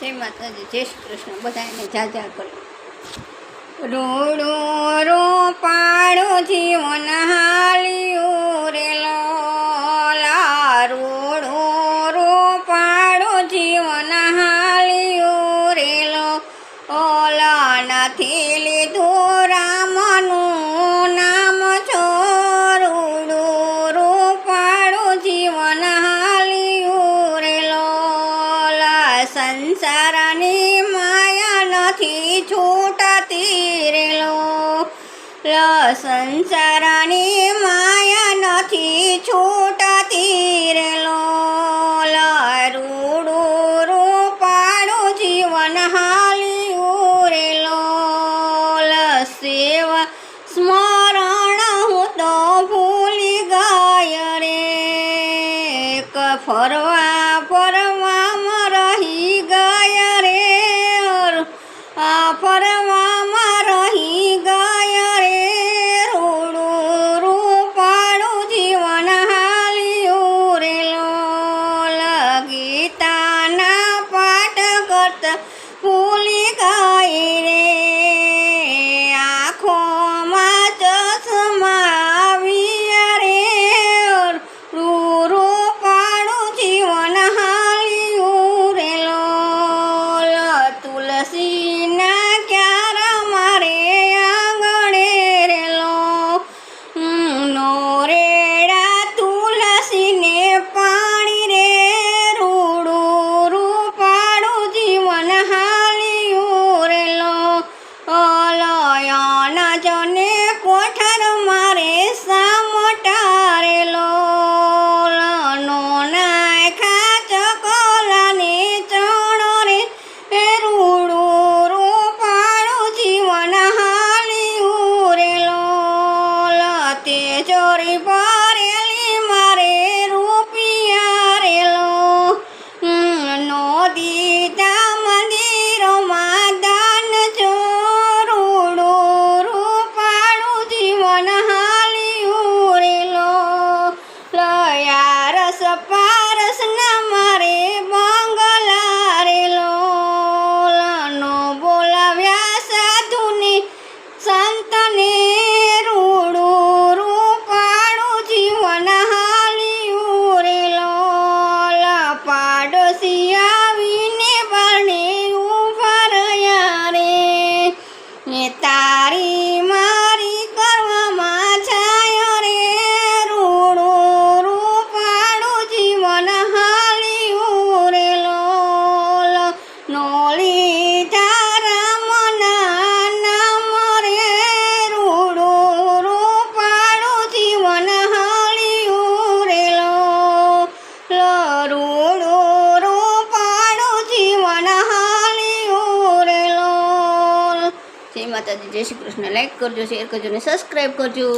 જય માતાજી, જય શ્રી કૃષ્ણ. બધા એને જાજા કરે. રોડો રો પાડો જીવન હાલ્યું રે લોલા. રોડો રો પાડો જીવન હાલ્યું રે લો ઓલા નથી લીધું રામનું છૂટતી રે લ સંસારની માયા નથી છૂટતી રે લો રૂડું રો પાડો જીવન હાલી ઉરેલો. લ સેવા સ્મરણ હું તો ભૂલી ગાય રે. ફરવા ફરવા અલયના જને કોઠર મારે સામટા રે લો નો નાખા ચકોલાને ચણો રે, એ રૂડું રૂપાળું જીવન હાલી ઉરે લોલ તે ચોરી ભરેલી મારે રૂપિયા રે લો નો દીધા માતાજી જય શ્રી કૃષ્ણ. લાઈક કરજો શેર કરજો અને સબસ્ક્રાઈબ કરજો.